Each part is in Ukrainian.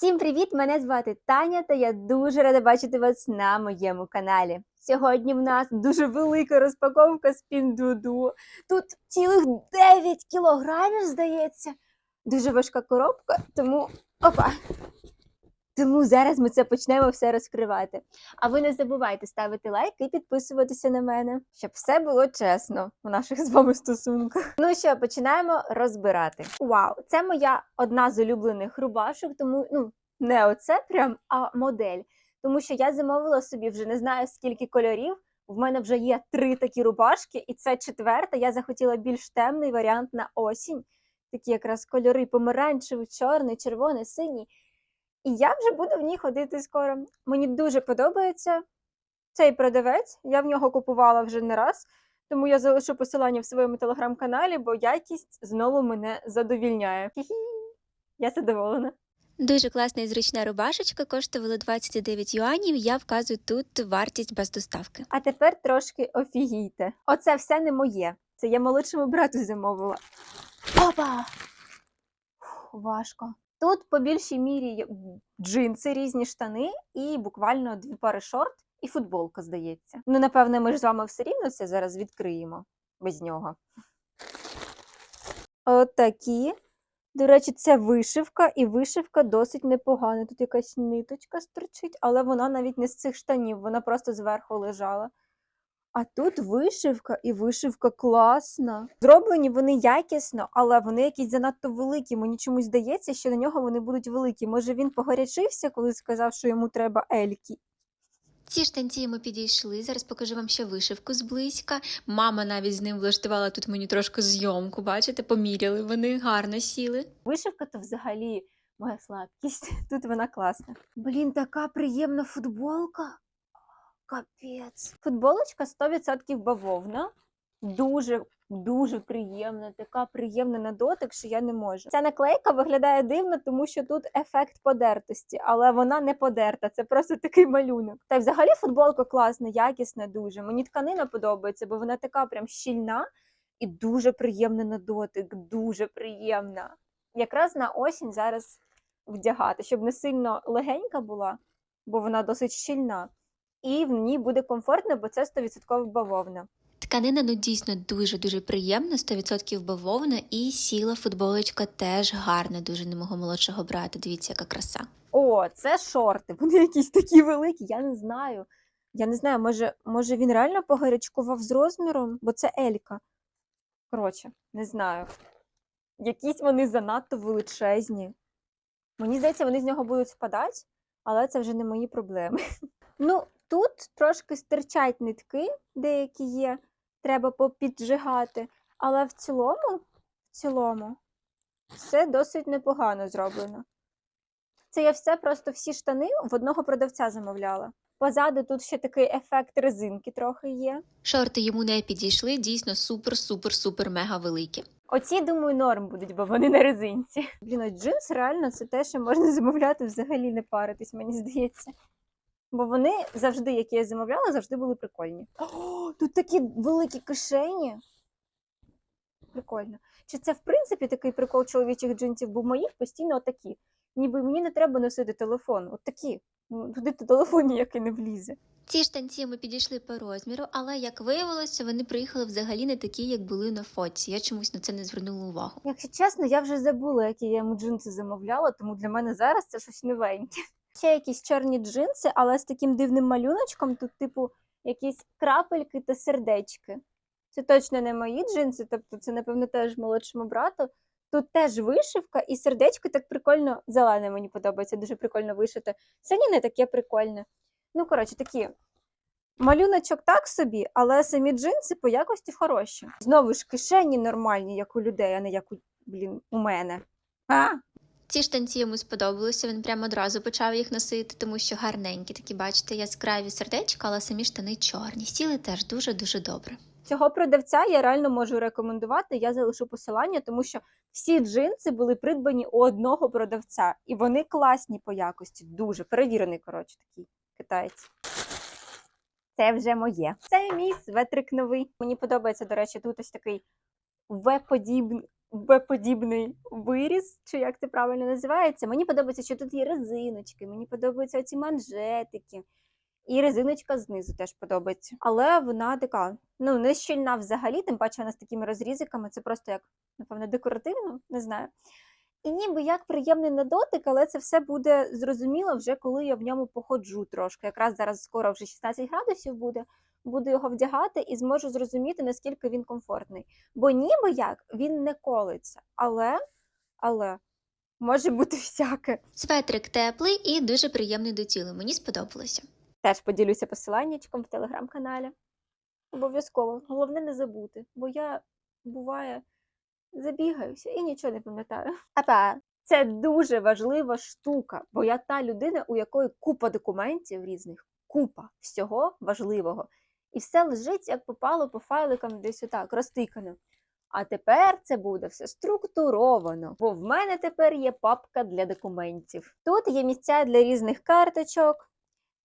Всім привіт! Мене звати Таня, та я дуже рада бачити вас на моєму каналі. Сьогодні в нас дуже велика розпаковка з Піндуду. Тут цілих 9 кілограмів, здається. Дуже важка коробка, тому опа. Тому зараз ми це почнемо все розкривати. А ви не забувайте ставити лайк і підписуватися на мене, щоб все було чесно у наших з вами стосунках. Ну що, починаємо розбирати. Вау, це моя одна з улюблених рубашок, тому ну не оце прям, а модель. Тому що я замовила собі вже не знаю скільки кольорів. В мене вже є три такі рубашки, і це четверта. Я захотіла більш темний варіант на осінь. Такі якраз кольори помаранчевий, чорний, червоний, синій. І я вже буду в ній ходити скоро. Мені дуже подобається цей продавець. Я в нього купувала вже не раз, тому я залишу посилання в своєму телеграм-каналі, бо якість знову мене задовільняє. Хі-хі. Я задоволена. Дуже класна і зручна рубашечка, коштувала 29 юанів. Я вказую тут вартість без доставки. А тепер трошки офігійте. Оце все не моє. Це я молодшому брату замовила. Опа! Фух, важко. Тут по більшій мірі джинси, різні штани і буквально дві пари шорт і футболка, здається. Ну, напевне, ми ж з вами все рівно це зараз відкриємо без нього. Отакі. До речі, це вишивка, і вишивка досить непогана. Тут якась ниточка стерчить, але вона навіть не з цих штанів, вона просто зверху лежала. А тут вишивка, і вишивка класна. Зроблені вони якісно, але вони якісь занадто великі. Мені чомусь здається, що на нього вони будуть великі. Може він погорячився, коли сказав, що йому треба ельки. Ці штанці ми підійшли. Зараз покажу вам ще вишивку зблизька. Мама навіть з ним влаштувала тут мені трошки зйомку. Бачите, поміряли вони гарно сіли. Вишивка то взагалі моя слабкість. Тут вона класна. Блін, така приємна футболка. Капець. Футболочка 100% бавовна. Дуже, дуже приємна, така приємна на дотик, що я не можу. Ця наклейка виглядає дивно, тому що тут ефект подертості, але вона не подерта, це просто такий малюнок. Та й взагалі футболка класна, якісна дуже. Мені тканина подобається, бо вона така прям щільна і дуже приємна на дотик, дуже приємна. Якраз на осінь зараз вдягати, щоб не сильно легенька була, бо вона досить щільна. І в ній буде комфортно, бо це 100% бавовна. Тканина ну дійсно дуже-дуже приємна, 100% бавовна, і сіла футболочка теж гарна, дуже на мого молодшого брата. Дивіться, яка краса. О, це шорти. Вони якісь такі великі, я не знаю. Я не знаю, може, може він реально погарячкував з розміром, бо це Елька. Коротше, не знаю. Якісь вони занадто величезні. Мені здається, вони з нього будуть спадати, але це вже не мої проблеми. Ну, тут трошки стирчать нитки, деякі є, треба попіджигати, але в цілому, в цілому, все досить непогано зроблено. Це я все просто всі штани в одного продавця замовляла. Позаду тут ще такий ефект резинки трохи є. Шорти йому не підійшли, дійсно супер-супер-супер мега великі. Оці, думаю, норм будуть, бо вони на резинці. Блін, ось джинс реально це те, що можна замовляти взагалі не паритись, мені здається. Бо вони завжди, які я замовляла, завжди були прикольні. О, тут такі великі кишені. Прикольно. Чи це, в принципі, такий прикол чоловічих джинсів, бо в моїх постійно отакі. Ніби мені не треба носити телефон. От такі. Ну, Туди телефон ніякий не влізе. Ці штанці ми підійшли по розміру, але як виявилося, вони приїхали взагалі не такі, як були на фоці. Я чомусь на це не звернула увагу. Якщо чесно, я вже забула, які я йому джинси замовляла, тому для мене зараз це щось новеньке. Ще якісь чорні джинси, але з таким дивним малюночком, тут, типу, якісь крапельки та сердечки. Це точно не мої джинси, тобто це, напевно, теж молодшому брату. Тут теж вишивка і сердечко так прикольно, зелене мені подобається, дуже прикольно вишите. Сині не таке прикольне. Ну, коротше, такі. Малюночок так собі, але самі джинси по якості хороші. Знову ж кишені нормальні, як у людей, а не як у, блін, у мене. А? Ці штанці йому сподобалося, він прямо одразу почав їх носити, тому що гарненькі, такі, бачите, яскраві сердечка, але самі штани чорні. Сіли теж дуже-дуже добре. Цього продавця я реально можу рекомендувати. Я залишу посилання, тому що всі джинси були придбані у одного продавця, і вони класні по якості, дуже перевірений, коротше, такий китаєць. Це вже моє. Це мій светрик новий. Мені подобається, до речі, тут ось такий В-подібний, Б-подібний виріз, чи як це правильно називається. Мені подобається, що тут є резиночки, мені подобаються ці манжетики. І резиночка знизу теж подобається. Але вона така, ну, не щільна взагалі, тим паче вона з такими розрізиками. Це просто як, напевно, декоративно, не знаю. І ніби як приємний на дотик, але це все буде зрозуміло вже коли я в ньому походжу трошки. Якраз зараз скоро вже 16 градусів буде. Буду його вдягати і зможу зрозуміти, наскільки він комфортний. Бо ніби як він не колиться, але, але може бути всяке. Светрик теплий і дуже приємний до тіла. Мені сподобалося. Теж поділюся посиланнячком в телеграм-каналі. Обов'язково. Головне не забути, бо я буває забігаюся і нічого не пам'ятаю. Апа, це дуже важлива штука, бо я та людина, у якої купа документів різних, купа всього важливого. І все лежить, як попало по файликам десь отак, розтикано. А тепер це буде все структуровано, бо в мене тепер є папка для документів. Тут є місця для різних карточок,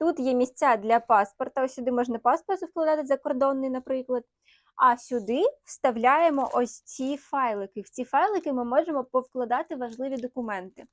Тут є місця для паспорта. Ось сюди можна паспорт вкладати закордонний, наприклад. А сюди вставляємо ось ці файлики. В ці файлики ми можемо повкладати важливі документи.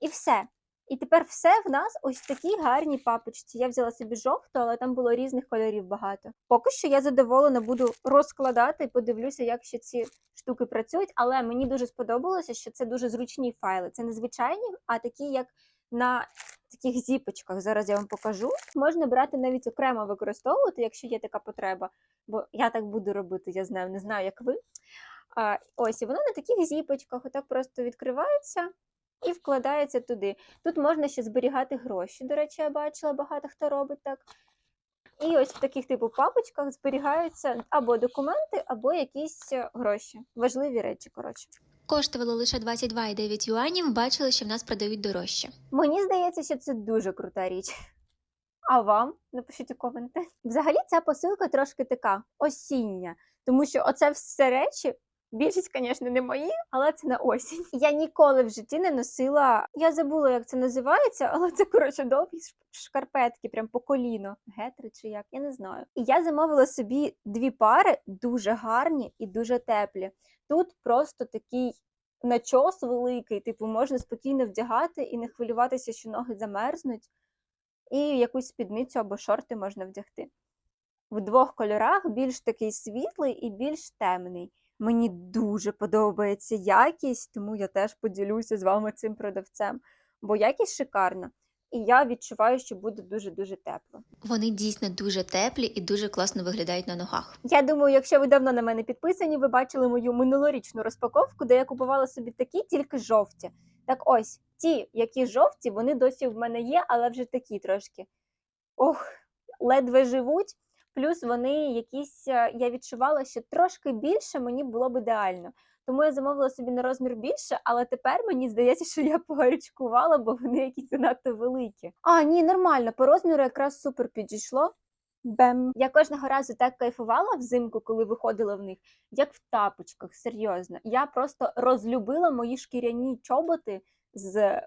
І все. І тепер все в нас ось в такій гарній папочці. Я взяла собі жовту, але там було різних кольорів багато. Поки що я задоволена буду розкладати подивлюся, як ще ці штуки працюють. Але мені дуже сподобалося, що це дуже зручні файли. Це не звичайні, а такі, як на таких зіпочках. Зараз я вам покажу. Можна брати навіть окремо використовувати, якщо є така потреба. Бо я так буду робити, я знаю, не знаю, як ви. А, ось, і воно на таких зіпочках, отак просто відкривається і вкладається туди. Тут можна ще зберігати гроші. До речі, я бачила, багато хто робить так. І ось в таких типу папочках зберігаються або документи, або якісь е, гроші. Важливі речі, коротше. Коштувало лише 22,9 юанів, бачили, що в нас продають дорожче. Мені здається, що це дуже крута річ. А вам напишіть у коменти. Взагалі, ця посилка трошки така осіння, тому що оце все речі. Більшість, звісно, не мої, але це на осінь. Я ніколи в житті не носила. Я забула, як це називається, але це коротше довгі шкарпетки, прям по коліно. Гетри чи як, я не знаю. І я замовила собі дві пари, дуже гарні і дуже теплі. Тут просто такий начос великий, типу, можна спокійно вдягати і не хвилюватися, що ноги замерзнуть. І якусь спідницю або шорти можна вдягти. В двох кольорах більш такий світлий і більш темний. Мені дуже подобається якість, тому я теж поділюся з вами цим продавцем, бо якість шикарна. І я відчуваю, що буде дуже-дуже тепло. Вони дійсно дуже теплі і дуже класно виглядають на ногах. Я думаю, якщо ви давно на мене підписані, ви бачили мою минулорічну розпаковку, де я купувала собі такі тільки жовті. Так ось, ті, які жовті, вони досі в мене є, але вже такі трошки. Ох, ледве живуть. Плюс вони якісь, е, я відчувала, що трошки більше мені було б ідеально. Тому я замовила собі на розмір більше, але тепер мені здається, що я погарячкувала, бо вони якісь занадто великі. А, ні, нормально, по розміру якраз супер підійшло. Бем. Я кожного разу так кайфувала взимку, коли виходила в них, як в тапочках, серйозно. Я просто розлюбила мої шкіряні чоботи з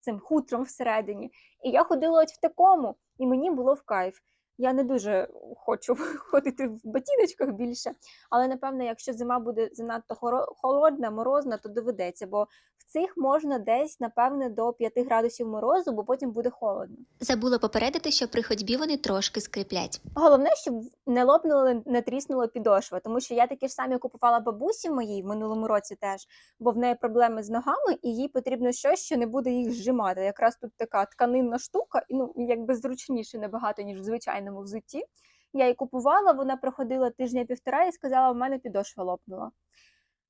цим хутром всередині. І я ходила от в такому, і мені було в кайф. Я не дуже хочу ходити в ботиночках більше, але напевно, якщо зима буде занадто холодна, морозна, то доведеться, бо в цих можна десь, напевне, до 5 градусів морозу, бо потім буде холодно. Забула попередити, що при ходьбі вони трошки скриплять. Головне, щоб не лопнуло, не тріснула підошва, тому що я такі ж самі купувала бабусі моїй в минулому році теж, бо в неї проблеми з ногами, і їй потрібно щось, що не буде їх зжимати. Якраз тут така тканинна штука, і ну якби зручніше набагато, ніж в звичайному взутті. Я її купувала, вона проходила тижня-півтора і сказала, в мене підошва лопнула.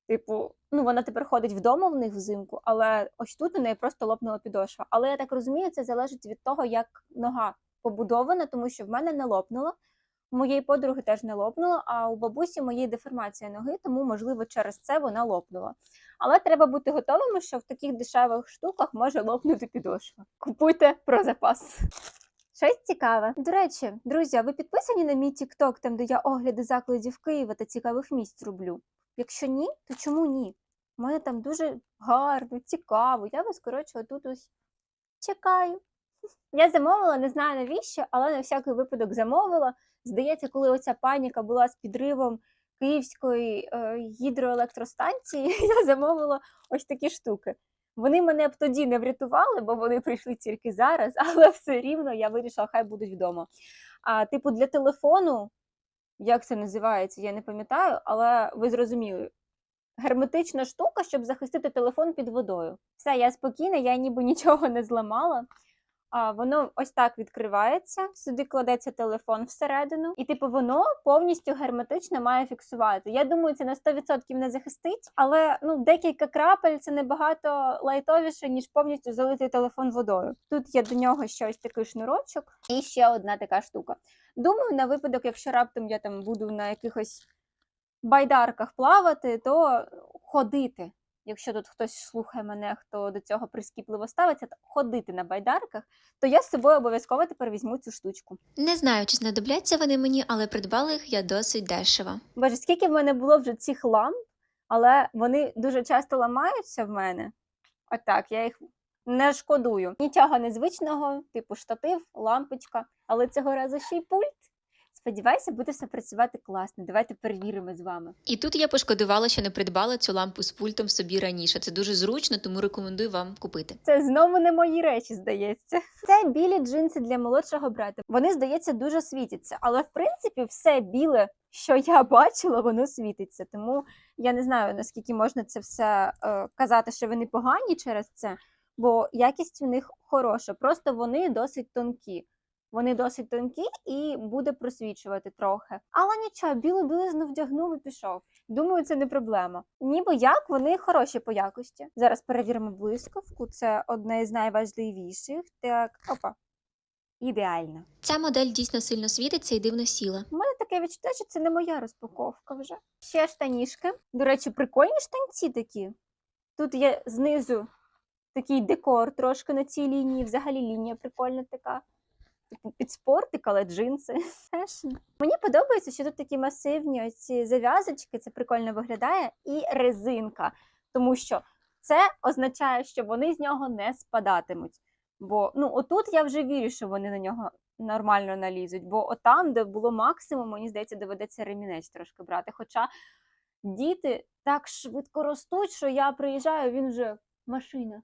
Типу, ну вона тепер ходить вдома в них взимку, але ось тут у неї просто лопнула підошва. Але я так розумію, це залежить від того, як нога побудована, тому що в мене не лопнула. У моєї подруги теж не лопнуло, а у бабусі моєї деформація ноги, тому, можливо, через це вона лопнула. Але треба бути готовими, що в таких дешевих штуках може лопнути підошва. Купуйте про запас. Щось цікаве. До речі, друзі, ви підписані на мій TikTok, там де я огляди закладів Києва та цікавих місць роблю? Якщо ні, то чому ні? У мене там дуже гарно, цікаво. Я вас, коротше, отут ось чекаю. Я замовила, не знаю навіщо, але на всякий випадок замовила. Здається, коли оця паніка була з підривом Київської е, гідроелектростанції я замовила ось такі штуки. Вони мене б тоді не врятували, бо вони прийшли тільки зараз, але все рівно я вирішила, хай будуть вдома. А типу для телефону, як це називається, я не пам'ятаю, але ви зрозуміли. Герметична штука, щоб захистити телефон під водою. Все, я спокійна, я ніби нічого не зламала. А, воно ось так відкривається, сюди кладеться телефон всередину, і типу воно повністю герметично має фіксувати. Я думаю, це на 100% не захистить, але ну декілька крапель це набагато лайтовіше, ніж повністю залити телефон водою. Тут є до нього ще ось такий шнурочок, і ще одна така штука. Думаю, на випадок, якщо раптом я там буду на якихось байдарках плавати, то ходити. Якщо тут хтось слухає мене, хто до цього прискіпливо ставиться, ходити на байдарках, то я з собою обов'язково тепер візьму цю штучку. Не знаю, чи знадобляться вони мені, але придбала їх я досить дешево. Боже, скільки в мене було вже цих ламп, але вони дуже часто ламаються в мене. Отак, я їх не шкодую. Нічого незвичного, типу штатив, лампочка, але цього разу ще й пульт. Сподіваюся, буде все працювати класно. Давайте перевіримо з вами. І тут я пошкодувала, що не придбала цю лампу з пультом собі раніше. Це дуже зручно, тому рекомендую вам купити. Це знову не мої речі, здається. Це білі джинси для молодшого брата. Вони, здається, дуже світяться, але в принципі все біле, що я бачила, воно світиться. Тому я не знаю наскільки можна це все е, казати, що вони погані через це, бо якість у них хороша. Просто вони досить тонкі. Вони досить тонкі і буде просвічувати трохи. Але нічого, білу білизну вдягнув і пішов. Думаю, це не проблема. Ніби як вони хороші по якості. Зараз перевіримо блискавку. Це одне із найважливіших. Так, опа. Ідеально. Ця модель дійсно сильно світиться і дивно сіла. У мене таке відчуття, що це не моя розпаковка вже. Ще штанішки. До речі, прикольні штанці такі. Тут є знизу такий декор трошки на цій лінії. Взагалі лінія прикольна така. Під спортик, але джинси. Фешн. Мені подобається, що тут такі масивні ось ці зав'язочки, це прикольно виглядає, і резинка. Тому що це означає, що вони з нього не спадатимуть. Бо ну, отут я вже вірю, що вони на нього нормально налізуть. Бо отам, де було максимум, мені здається, доведеться ремінець трошки брати. Хоча діти так швидко ростуть, що я приїжджаю, він вже машина.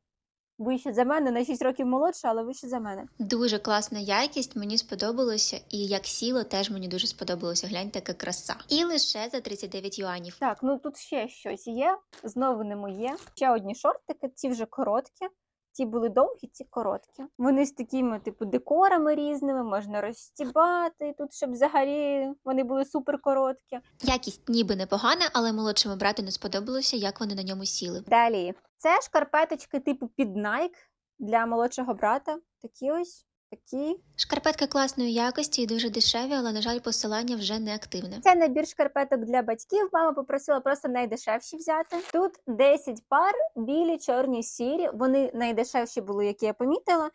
Вище за мене, на 6 років молодша, але вище за мене. Дуже класна якість, мені сподобалося, і як сіло, теж мені дуже сподобалося. Гляньте, яка краса. І лише за 39 юанів. Так, ну тут ще щось є. Знову не моє. Ще одні шортики, ці вже короткі. Ті були довгі, ці короткі. Вони з такими, типу, декорами різними, можна розстібати тут, щоб взагалі вони були супер короткі. Якість ніби непогана, але молодшому брату не сподобалося, як вони на ньому сіли. Далі. Це шкарпеточки типу під Nike для молодшого брата. Такі ось, такі. Шкарпетки класної якості і дуже дешеві, але, на жаль, посилання вже не активне. Це набір шкарпеток для батьків. Мама попросила просто найдешевші взяти. Тут 10 пар, білі, чорні, сірі. Вони найдешевші були, які я помітила.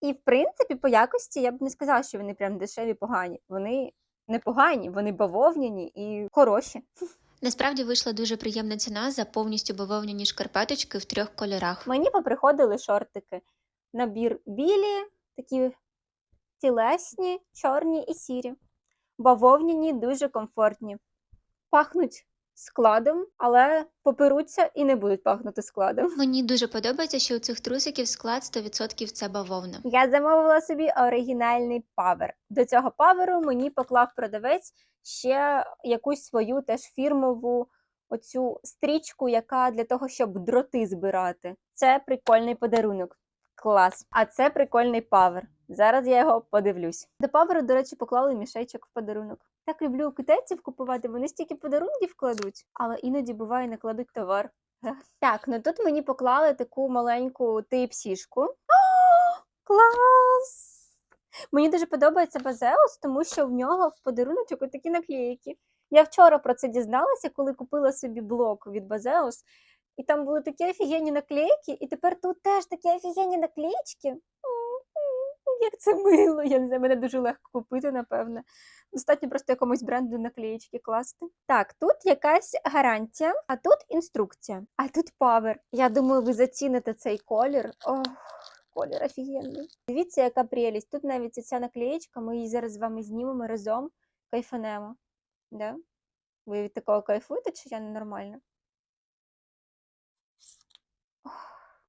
І, в принципі, по якості я б не сказала, що вони прям дешеві, погані. Вони непогані, вони бавовняні і хороші. Насправді вийшла дуже приємна ціна за повністю бавовняні шкарпеточки в трьох кольорах. Мені поприходили шортики. Набір білі, такі тілесні, чорні і сірі. Бавовняні, дуже комфортні. Пахнуть складом, але поперуться і не будуть пахнути складом. Мені дуже подобається, що у цих трусиків склад 100% це бавовна. Я замовила собі оригінальний павер. До цього паверу мені поклав продавець ще якусь свою теж фірмову оцю стрічку, яка для того, щоб дроти збирати. Це прикольний подарунок. Клас. А це прикольний павер. Зараз я його подивлюсь. До паверу, до речі, поклали мішечок в подарунок. Так люблю китайців купувати, вони стільки подарунків кладуть, але іноді буває не кладуть товар. Так, ну тут мені поклали таку маленьку тейп-сішку. Клас! Мені дуже подобається Базеус, тому що в нього в подаруночок такі наклейки. Я вчора про це дізналася, коли купила собі блок від Базеус, і там були такі офігенні наклейки, і тепер тут теж такі офігенні м, Як це мило! Я не знаю, мене дуже легко купити, напевне. Достатньо просто якомусь бренду наклеєчки класти. Так, тут якась гарантія, а тут інструкція, а тут павер. Я думаю, ви заціните цей колір. Ох, колір офігенний. Дивіться, яка прелість. Тут навіть ця наклеєчка, ми її зараз з вами знімемо разом, кайфанемо. Да? Ви від такого кайфуєте, чи я ненормальна?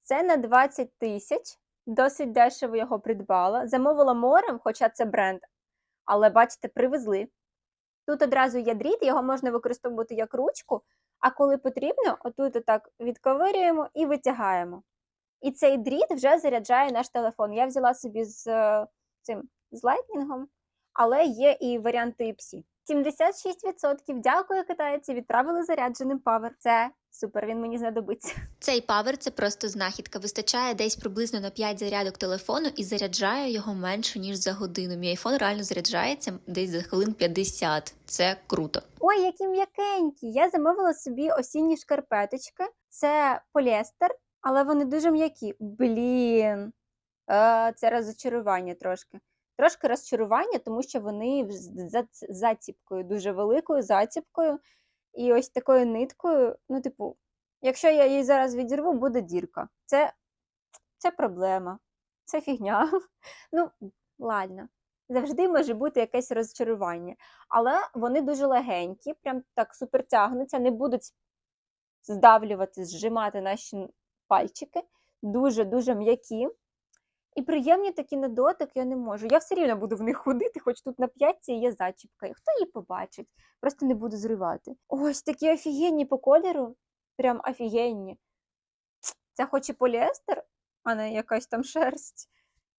Це на 20 тисяч. Досить дешево його придбала. Замовила морем, хоча це бренд. Але бачите, привезли. Тут одразу є дріт, його можна використовувати як ручку, а коли потрібно, отут отак відковирюємо і витягаємо. І цей дріт вже заряджає наш телефон. Я взяла собі з е, цим з лайтнінгом, але є і варіант Type-C. 76%. Дякую, китайці. Відправили зарядженим павер. Це супер, він мені знадобиться. Цей павер це просто знахідка. Вистачає десь приблизно на 5 зарядок телефону і заряджає його менше ніж за годину. Мій айфон реально заряджається десь за хвилин 50. Це круто. Ой, які м'якенькі! Я замовила собі осінні шкарпеточки. Це поліестер, але вони дуже м'які. Блін. Е, це розчарування трошки. Трошки розчарування, тому що вони з заціпкою, дуже великою заціпкою. І ось такою ниткою, ну, типу, якщо я її зараз відірву, буде дірка. Це, це проблема. Це фігня. Ну, ладно. Завжди може бути якесь розчарування. Але вони дуже легенькі, прям так супер тягнуться, не будуть здавлювати, зжимати наші пальчики. Дуже-дуже м'які. І приємні такі на дотик я не можу. Я все рівно буду в них ходити, хоч тут на п'ятці є зачіпка. І Хто її побачить? Просто не буду зривати. Ось такі офігенні по кольору. Прям офігенні. Це хоч і поліестер, а не якась там шерсть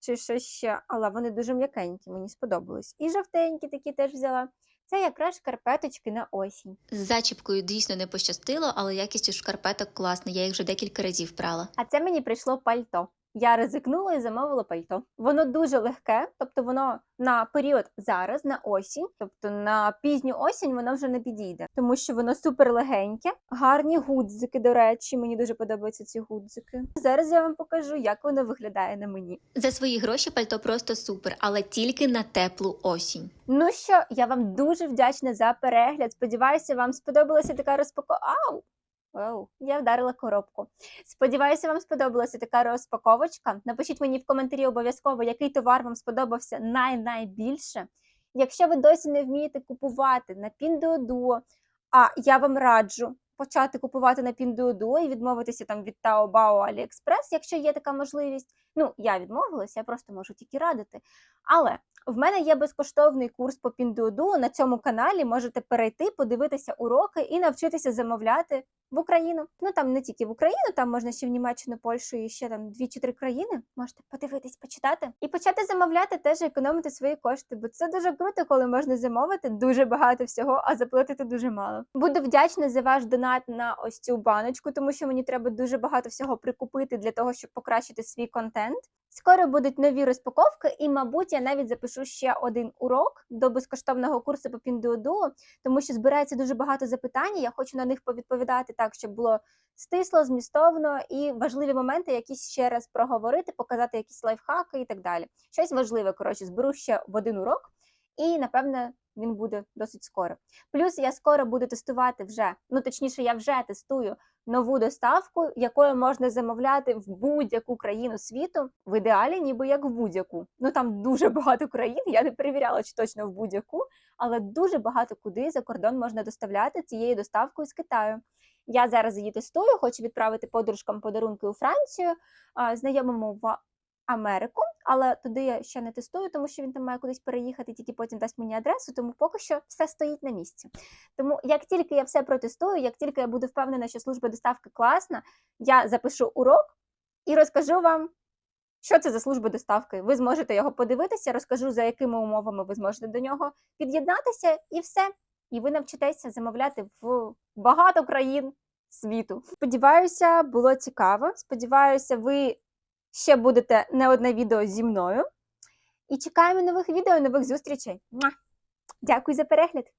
чи щось ще, але вони дуже м'якенькі, мені сподобались. І жовтенькі такі теж взяла. Це якраз шкарпеточки на осінь. З зачіпкою дійсно не пощастило, але якість шкарпеток класна. Я їх вже декілька разів прала. А це мені прийшло пальто. Я ризикнула і замовила пальто. Воно дуже легке, тобто воно на період зараз, на осінь, тобто на пізню осінь воно вже не підійде, тому що воно супер легеньке, гарні гудзики. До речі, мені дуже подобаються ці гудзики. Зараз я вам покажу, як воно виглядає на мені. За свої гроші пальто просто супер, але тільки на теплу осінь. Ну що, я вам дуже вдячна за перегляд. Сподіваюся, вам сподобалася така розпаковка. Ау! Оу, я вдарила коробку. Сподіваюся, вам сподобалася така розпаковочка. Напишіть мені в коментарі обов'язково, який товар вам сподобався най-найбільше. Якщо ви досі не вмієте купувати на Pinduoduo, а я вам раджу почати купувати на Pinduoduo і відмовитися там від Taobao, AliExpress, якщо є така можливість. Ну, я відмовилася, я просто можу тільки радити. Але в мене є безкоштовний курс по Pinduoduo. На цьому каналі можете перейти, подивитися уроки і навчитися замовляти в Україну. Ну там не тільки в Україну, там можна ще в Німеччину, Польщу і ще там дві чи три країни. Можете подивитись, почитати і почати замовляти теж економити свої кошти, бо це дуже круто, коли можна замовити дуже багато всього, а заплатити дуже мало. Буду вдячна за ваш донат на ось цю баночку, тому що мені треба дуже багато всього прикупити для того, щоб покращити свій контент. Скоро будуть нові розпаковки, і, мабуть, я навіть запишу ще один урок до безкоштовного курсу по Pinduoduo, тому що збирається дуже багато запитань. Я хочу на них повідповідати так, щоб було стисло, змістовно і важливі моменти якісь ще раз проговорити, показати якісь лайфхаки і так далі. Щось важливе, коротше, зберу ще в один урок, і напевне він буде досить скоро. Плюс я скоро буду тестувати вже, ну точніше, я вже тестую нову доставку, якою можна замовляти в будь-яку країну світу, в ідеалі, ніби як в будь-яку. Ну там дуже багато країн. Я не перевіряла, чи точно в будь-яку, але дуже багато куди за кордон можна доставляти цією доставкою з Китаю. Я зараз її тестую, хочу відправити подружкам подарунки у Францію, знайомому Америку, але туди я ще не тестую, тому що він там має кудись переїхати, тільки потім дасть мені адресу, тому поки що все стоїть на місці. Тому як тільки я все протестую, як тільки я буду впевнена, що служба доставки класна, я запишу урок і розкажу вам, що це за служба доставки. Ви зможете його подивитися, розкажу, за якими умовами ви зможете до нього під'єднатися, і все. І ви навчитеся замовляти в багато країн світу. Сподіваюся, було цікаво. Сподіваюся, ви ще будете не одне відео зі мною. І чекаємо нових відео, нових зустрічей. Дякую за перегляд!